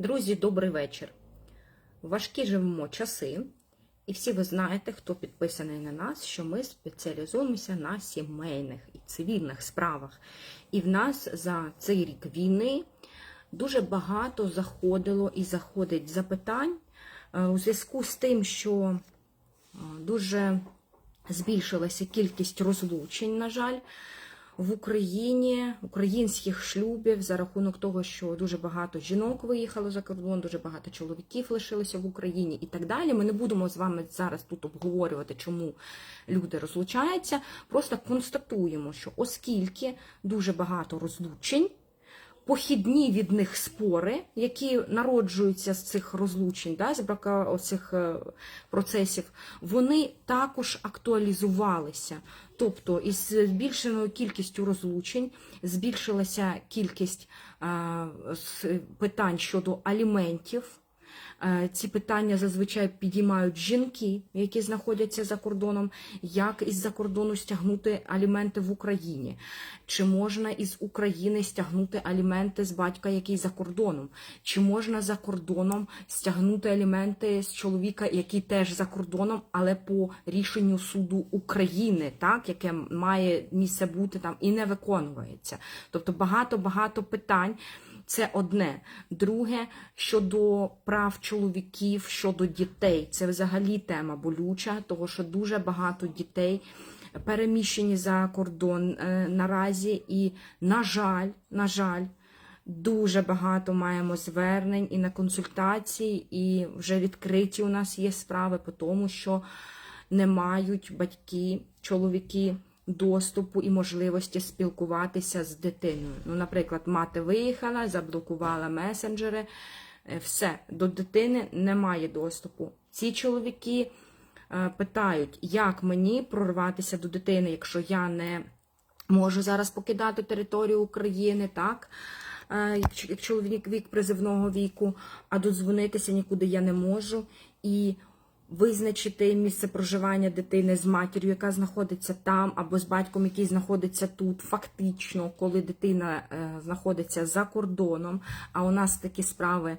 Друзі, добрий вечір. Важкі живемо часи, і всі ви знаєте, хто підписаний на нас, що ми спеціалізуємося на сімейних і цивільних справах. І в нас за цей рік війни дуже багато заходило і заходить запитань е, у зв'язку з тим, що е, дуже збільшилася кількість розлучень, на жаль в Україні українських шлюбів за рахунок того, що дуже багато жінок виїхало за кордон, дуже багато чоловіків лишилося в Україні і так далі. Ми не будемо з вами зараз тут обговорювати, чому люди розлучаються. Просто констатуємо, що оскільки дуже багато розлучень. Похідні від них спори, які народжуються з цих розлучень, да, з брака оцих е, процесів, вони також актуалізувалися. Тобто, із збільшеною кількістю розлучень збільшилася кількість е, питань щодо аліментів. Е, Ці питання зазвичай підіймають жінки, які знаходяться за кордоном, як із-за кордону стягнути аліменти в Україні, чи можна із України стягнути аліменти з батька, який за кордоном, чи можна за кордоном стягнути аліменти з чоловіка, який теж за кордоном, але по рішенню суду України, так яке має місце бути там і не виконується. Тобто багато багато питань. Це одне. Друге, щодо прав чоловіків, щодо дітей. Це взагалі тема болюча, того що дуже багато дітей переміщені за кордон е, наразі. І, на жаль, на жаль, дуже багато маємо звернень і на консультації, і вже відкриті у нас є справи по тому, що не мають батьки, чоловіки доступу і можливості спілкуватися з дитиною. Ну, наприклад, мати виїхала, заблокувала месенджери, е, все, до дитини немає доступу. Ці чоловіки е, питають, як мені прорватися до дитини, якщо я не можу зараз покидати територію України, так? Е, Як чоловік вік призивного віку, а додзвонитися нікуди я не можу. І визначити місце проживання дитини з матір'ю, яка знаходиться там, або з батьком, який знаходиться тут, фактично, коли дитина е, знаходиться за кордоном. А у нас такі справи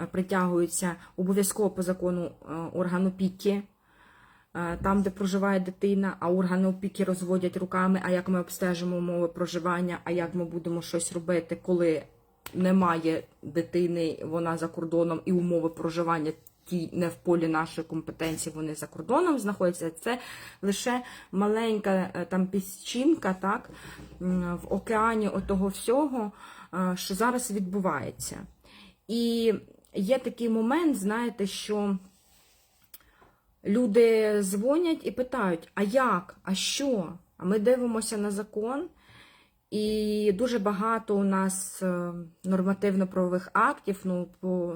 е, притягуються обов'язково по закону е, орган опіки. Там, де проживає дитина, а органи опіки розводять руками, а як ми обстежимо умови проживання, а як ми будемо щось робити, коли немає дитини, вона за кордоном, і умови проживання ті не в полі нашої компетенції, вони за кордоном знаходяться. Це лише маленька е, там піщинка, так, в океані отого всього, е, що зараз відбувається. І є такий момент, знаєте, що люди дзвонять і питають: а як? А що? А ми дивимося на закон. І дуже багато у нас е, нормативно-правових актів, ну, по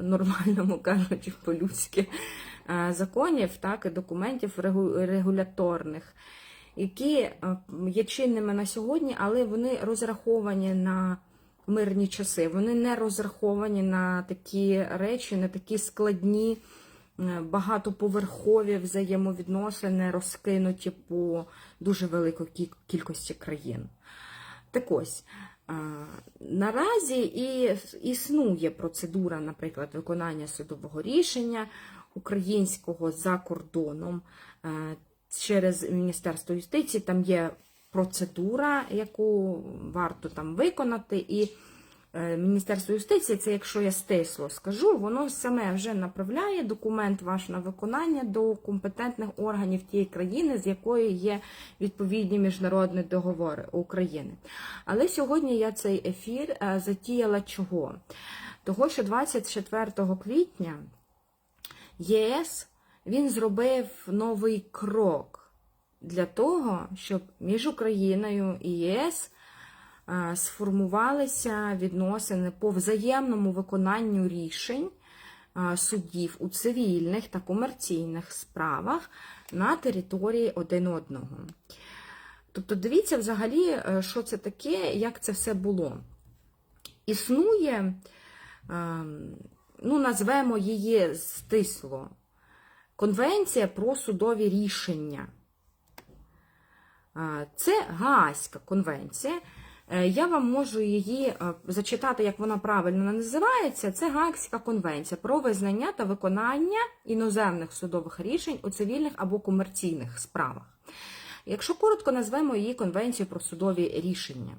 нормальному кажучи, по-людськи е, законів, так, і документів регу- регуляторних, які е, є чинними на сьогодні, але вони розраховані на мирні часи. Вони не розраховані на такі речі, на такі складні, багатоповерхові взаємовідносини, розкинуті по дуже великій кількості країн. Так ось, наразі і існує процедура, наприклад, виконання судового рішення українського за кордоном е, через Міністерство юстиції. Там є процедура, яку варто там виконати. І е, Міністерство юстиції, це якщо я стисло скажу, воно саме вже направляє документ ваш на виконання до компетентних органів тієї країни, з якої є відповідні міжнародні договори України. Але сьогодні я цей ефір е, затіяла чого? Того, що 24 квітня єС він зробив новий крок для того, щоб між Україною і ЄС е, сформувалися відносини по взаємному виконанню рішень е, судів у цивільних та комерційних справах на території один одного. Тобто, дивіться взагалі, е, що це таке, як це все було. Існує, е, ну, назвемо її стисло, Конвенція про судові рішення. Е, Це Гаазька конвенція, Е, Я вам можу її е, зачитати, як вона правильно називається. Це Гаагська конвенція про визнання та виконання іноземних судових рішень у цивільних або комерційних справах. Якщо коротко назвемо її конвенцію про судові рішення.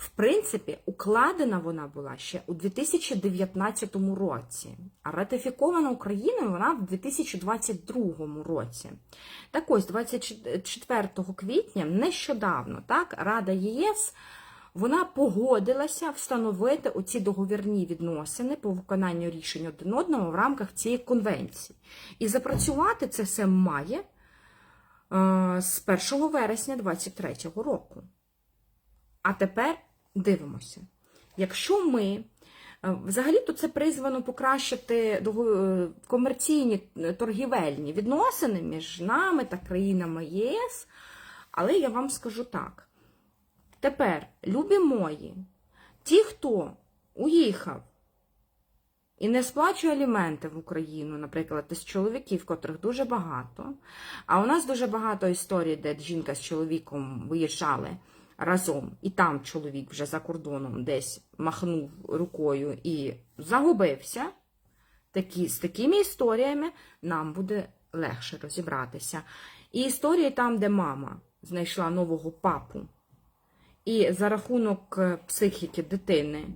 В принципі, укладена вона була ще у 2019 році, а ратифікована Україною вона в 2022 році. Так ось, 24 квітня, нещодавно, так, Рада ЄС вона погодилася встановити оці договірні відносини по виконанню рішень один одного в рамках цієї конвенції. І запрацювати це все має е, з 1 вересня 2023 року. А тепер дивимося. Якщо ми е, взагалі-то це призвано покращити е, комерційні е, торгівельні відносини між нами та країнами ЄС, але я вам скажу так. Тепер, любі мої, ті, хто уїхав і не сплачує аліменти в Україну, наприклад, із чоловіків, котрих дуже багато. А у нас дуже багато історій, де жінка з чоловіком виїжджали разом, і там чоловік вже за кордоном десь махнув рукою і загубився. Такі, з такими історіями нам буде легше розібратися. І історії там, де мама знайшла нового папу, і за рахунок е, психіки дитини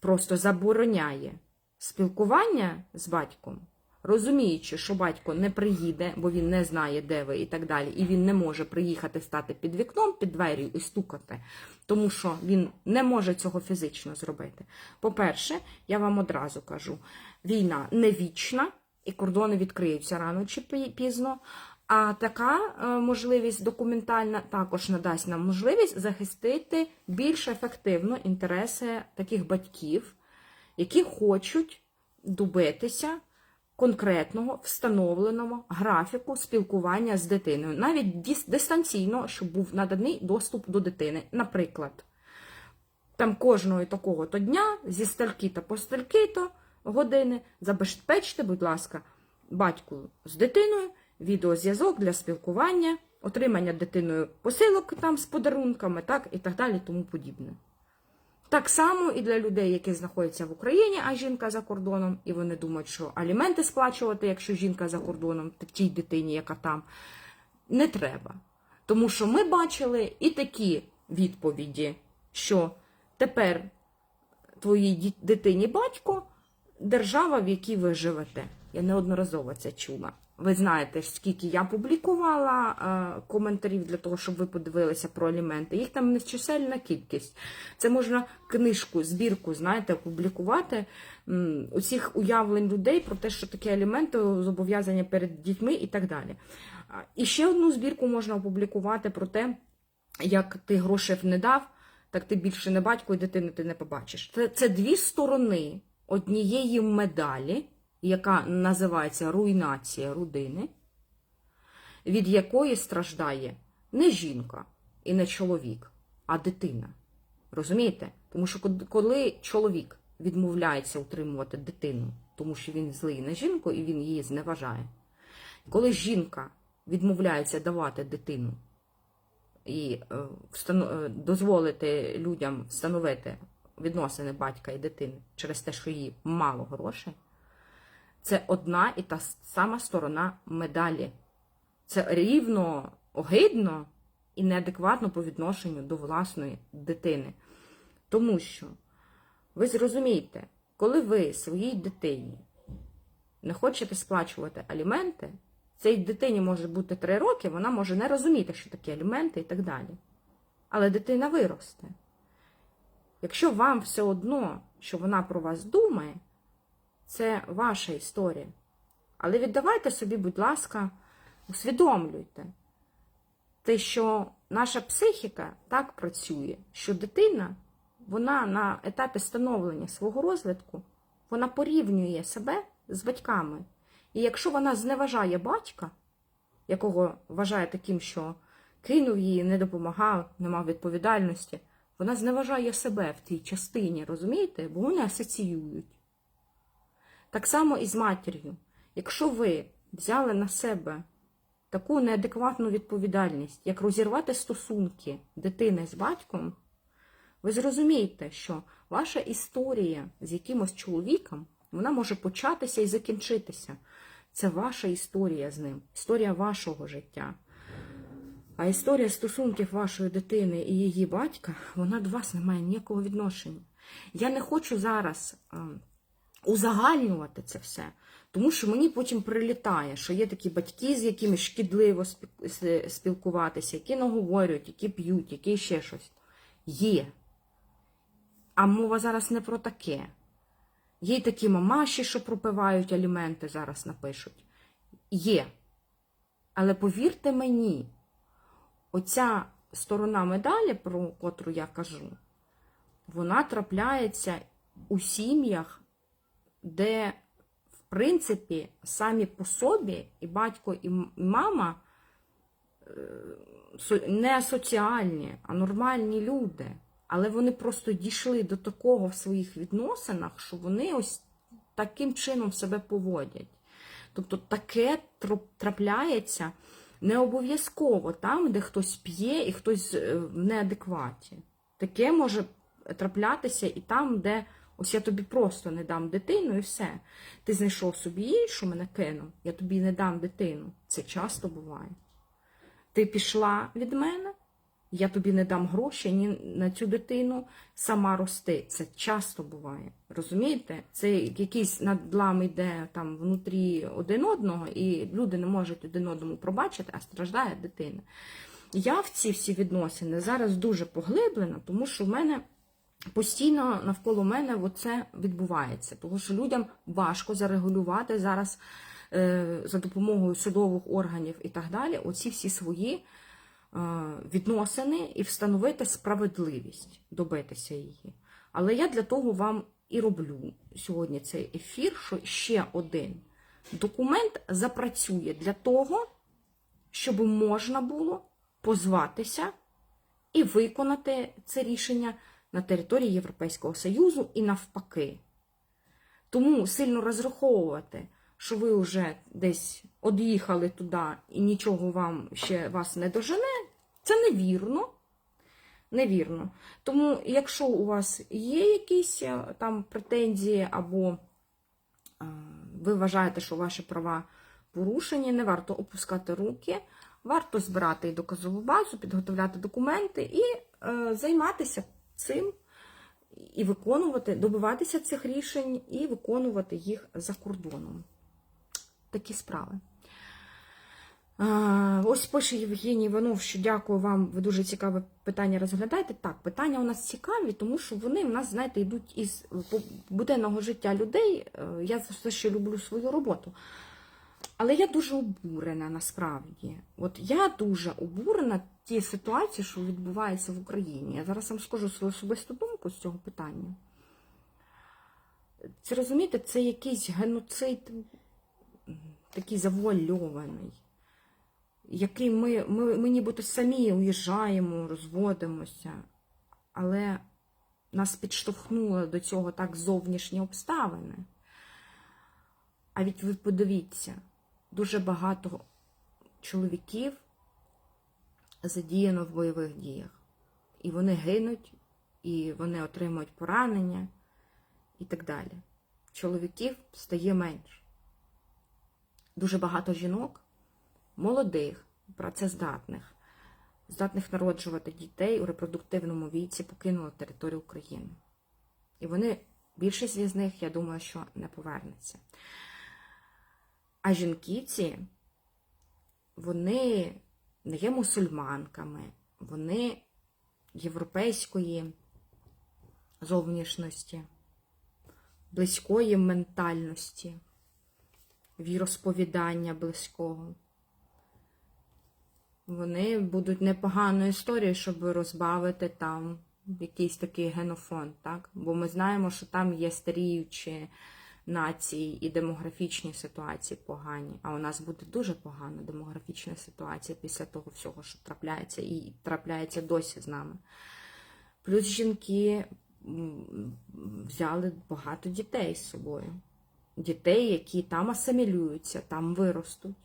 просто забороняє спілкування з батьком, розуміючи, що батько не приїде, бо він не знає, де ви і так далі, і він не може приїхати стати під вікном, під двері і стукати, тому що він не може цього фізично зробити. По-перше, я вам одразу кажу: війна не вічна, і кордони відкриються рано чи пізно. А така е, можливість документальна також надасть нам можливість захистити більш ефективно інтереси таких батьків, які хочуть добитися конкретного встановленого графіку спілкування з дитиною, навіть дистанційно, щоб був наданий доступ до дитини. Наприклад, там кожного такого то дня зі стальки-то по стальки-то години забезпечте, будь ласка, батьку з дитиною відеозв'язок для спілкування, отримання дитиною посилок там з подарунками, так і так далі, тому подібне. Так само і для людей, які знаходяться в Україні, а жінка за кордоном, і вони думають, що аліменти сплачувати, якщо жінка за кордоном, тій дитині, яка там, не треба. Тому що ми бачили і такі відповіді, що тепер твоїй дитині батько держава, в якій ви живете. Я неодноразово це чула. Ви знаєте, скільки я публікувала е, коментарів для того, щоб ви подивилися про аліменти. Їх там нечисельна кількість. Це можна книжку, збірку, знаєте, опублікувати м, усіх уявлень людей про те, що таке аліменти, зобов'язання перед дітьми і так далі. А, І ще одну збірку можна опублікувати про те, як ти грошей не дав, так ти більше не батько і дитини ти не побачиш. Це, це дві сторони однієї медалі, яка називається руйнація родини, від якої страждає не жінка і не чоловік, а дитина. Розумієте? Тому що коли чоловік відмовляється утримувати дитину, тому що він злий на жінку і він її зневажає, коли жінка відмовляється давати дитину і е, е, дозволити людям встановити відносини батька і дитини через те, що їй мало грошей, це одна і та сама сторона медалі. Це рівно огидно і неадекватно по відношенню до власної дитини. Тому що ви зрозумієте, коли ви своїй дитині не хочете сплачувати аліменти, цій дитині може бути 3 роки, вона може не розуміти, що таке аліменти і так далі. Але дитина виросте. Якщо вам все одно, що вона про вас думає, це ваша історія. Але віддавайте собі, будь ласка, усвідомлюйте те, що наша психіка так працює, що дитина, вона на етапі становлення свого розвитку, вона порівнює себе з батьками. І якщо вона зневажає батька, якого вважає таким, що кинув її, не допомагав, не мав відповідальності, вона зневажає себе в тій частині, розумієте? Бо вони асоціюють. Так само і з матір'ю. Якщо ви взяли на себе таку неадекватну відповідальність, як розірвати стосунки дитини з батьком, Ви зрозумієте, що ваша історія з якимось чоловіком, вона може початися і закінчитися. Це ваша історія з ним, історія вашого життя. А історія стосунків вашої дитини і її батька, вона до вас не має ніякого відношення. Я не хочу зараз е, узагальнювати це все, тому що мені потім прилітає, що є такі батьки, з якими шкідливо спілкуватися, які наговорюють, які п'ють, які ще щось. Є. А мова зараз не про таке. Є й такі мамаші, що пропивають аліменти, зараз напишуть. Є. Але повірте мені, оця сторона медалі, про котру я кажу, вона трапляється у сім'ях, де, в принципі, самі по собі і батько, і мама е, не асоціальні, а нормальні люди. Але вони просто дійшли до такого в своїх відносинах, що вони ось таким чином себе поводять. Тобто таке трапляється не обов'язково там, де хтось п'є і хтось е, в неадекваті. Таке може траплятися і там, де ось я тобі просто не дам дитину, і все. Ти знайшов собі іншу, мене кинув, я тобі не дам дитину. Це часто буває. Ти пішла від мене, я тобі не дам гроші ні на цю дитину, сама рости. Це часто буває. Розумієте? Це якийсь надлам йде там внутрі один одного, і люди не можуть один одному пробачити, а страждає дитина. Я в ці всі відносини зараз дуже поглиблена, тому що в мене постійно навколо мене це відбувається. Тому що людям важко зарегулювати зараз е, за допомогою судових органів і так далі, оці всі свої е, відносини і встановити справедливість, добитися її. Але я для того вам і роблю сьогодні цей ефір, що ще один документ запрацює для того, щоб можна було позватися і виконати це рішення на території Європейського Союзу і навпаки. Тому сильно розраховувати, що ви вже десь од'їхали туди і нічого вам ще вас не дожене, це невірно. Невірно. Тому, якщо у вас є якісь е, там претензії, або е, ви вважаєте, що ваші права порушені, не варто опускати руки, варто збирати доказову базу, підготовляти документи і е, займатися цим, і виконувати, добиватися цих рішень і виконувати їх за кордоном. Такі справи. Ось пише Євгеній Іванов, що дякую вам, ви дуже цікаве питання розглядаєте. Так, питання у нас цікаві, тому що вони в нас, знаєте, йдуть із буденного життя людей. Е, Я все ще люблю свою роботу. Але я дуже обурена насправді. От я дуже обурена тій ситуації, що відбувається в Україні. Я зараз вам скажу свою особисту думку з цього питання. Це розумієте, це якийсь геноцид такий завуальований, який ми, ми, ми нібито самі уїжджаємо, розводимося, але нас підштовхнуло до цього так зовнішні обставини. А від ви подивіться, дуже багато чоловіків задіяно в бойових діях. І вони гинуть, і вони отримують поранення і так далі. Чоловіків стає менше. Дуже багато жінок, молодих, працездатних, здатних народжувати дітей у репродуктивному віці, покинули територію України. І вони, більшість із них, я думаю, що не повернеться. А жінки ці, вони не є мусульманками, вони європейської зовнішності, близької ментальності, віросповідання близького. Вони будуть непоганою історією, щоб розбавити там якийсь такий генофонд, так? Бо ми знаємо, що там є старіючі нації і демографічні ситуації погані. А у нас буде дуже погана демографічна ситуація після того всього, що трапляється, і трапляється досі з нами. Плюс жінки взяли багато дітей з собою. Дітей, які там асимілюються, там виростуть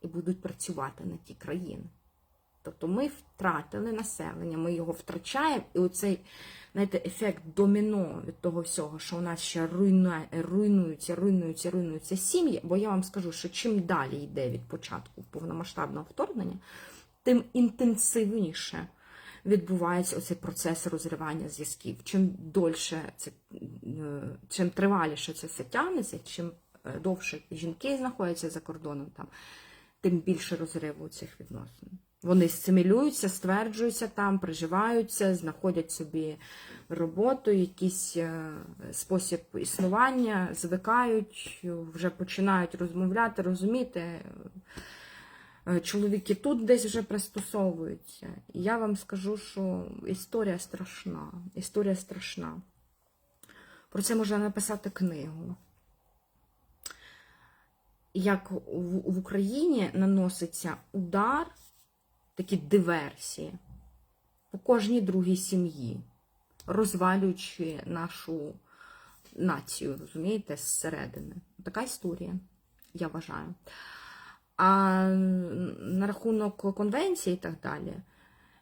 і будуть працювати на ті країни. Тобто ми втратили населення, ми його втрачаємо, і оцей знаєте, ефект доміно від того всього, що у нас ще руйнує, руйнуються, руйнуються, руйнуються сім'ї. Бо я вам скажу, що чим далі йде від початку повномасштабного вторгнення, тим інтенсивніше відбувається оцей процес розривання зв'язків. Чим дольше це, е, чим триваліше це все тягнеться, чим е, довше жінки знаходяться за кордоном, там, тим більше розриву цих відносин. Вони симілюються, стверджуються там, приживаються, знаходять собі роботу, якийсь е, спосіб існування, звикають, вже починають розмовляти, розуміти. Е, Чоловіки тут десь вже пристосовуються. І я вам скажу, що історія страшна. Історія страшна. Про це можна написати книгу. Як в, в Україні наноситься удар, такі диверсії по кожній другій сім'ї, розвалюючи нашу націю, розумієте, зсередини. Така історія, я вважаю. А на рахунок конвенції і так далі,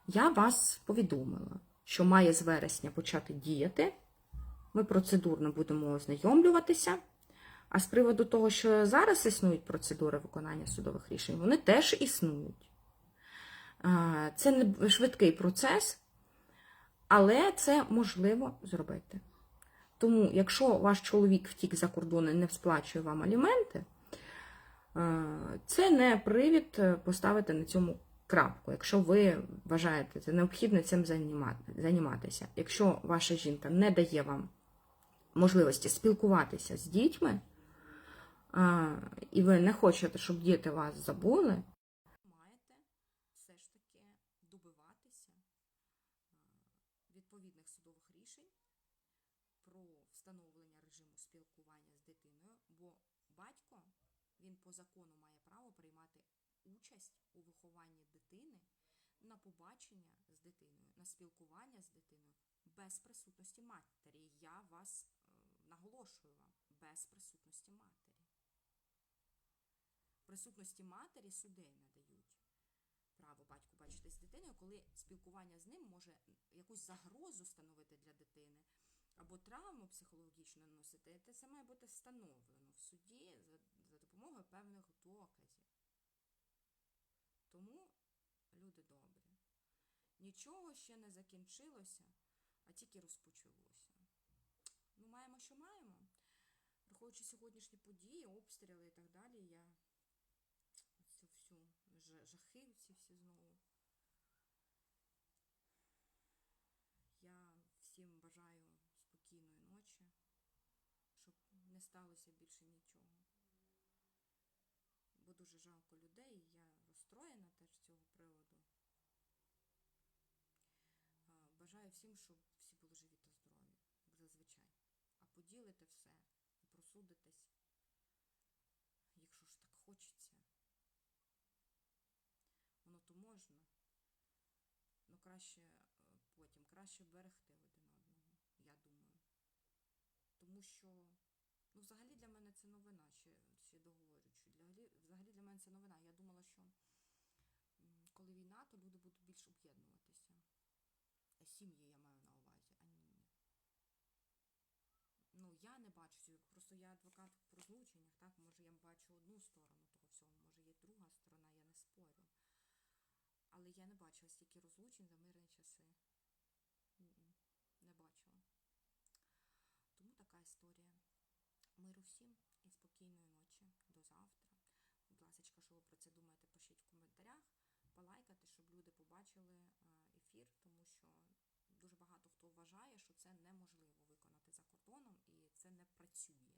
я вас повідомила, що має з вересня почати діяти. Ми процедурно будемо ознайомлюватися. А з приводу того, що зараз існують процедури виконання судових рішень, вони теж існують. Це не швидкий процес, але це можливо зробити. Тому, якщо ваш чоловік втік за кордон і не сплачує вам аліменти, це не привід е, поставити на цьому крапку, якщо ви вважаєте це необхідно цим займатися. Якщо ваша жінка не дає вам можливості спілкуватися з дітьми, і ви не хочете, щоб діти вас забули, маєте все ж таки добиватися відповідних судових рішень про встановлення режиму спілкування з дитиною, бо батько він по закону має право приймати участь у вихованні дитини на побачення з дитиною, на спілкування з дитиною без присутності матері. Я вас е, наголошую вам без присутності матері. Присутності матері право батьку бачити з дитиною, коли спілкування з ним може якусь загрозу становити для дитини або травму психологічно наносити, це має бути встановлено в суді за допомогою певних доказів. Тому, люди добрі, нічого ще не закінчилося, а тільки розпочалося. Ну, маємо, що маємо. Враховуючи сьогоднішні події, обстріли і так далі, я цю всю жахи ці всі знову. Я всім бажаю спокійної ночі, щоб не сталося більше нічого. Бо дуже жалко людей, і я розстроєна теж з цього приводу. Бажаю всім, щоб всі були живі та здорові, як зазвичай. А поділите все просудитесь, якщо ж так хочеться. Воно то можна. Ну краще е, потім, краще берегти один одного, я думаю. Тому що, ну, взагалі для мене це новина, ще, ще договорюючи. Для, взагалі для мене це новина. Я думала, що коли війна, то люди будуть більш об'єднуватися. Е, Сім'ї я маю на увазі, а ні. Ну, я не бачу. Просто я адвокат по розлученнях, так? Може, я бачу одну сторону того всього, може є друга сторона, я не спорю. Але я не бачила стільки розлучень за мирні часи. М-м, Не бачила. Тому така історія. Миру всім і спокійної ночі. До завтра. Будь ласка, що ви про це думаєте, пишіть в коментарях. Полайкати, щоб люди побачили е, ефір, тому що дуже багато хто вважає, що це неможливо виконати за кордоном і це не працює.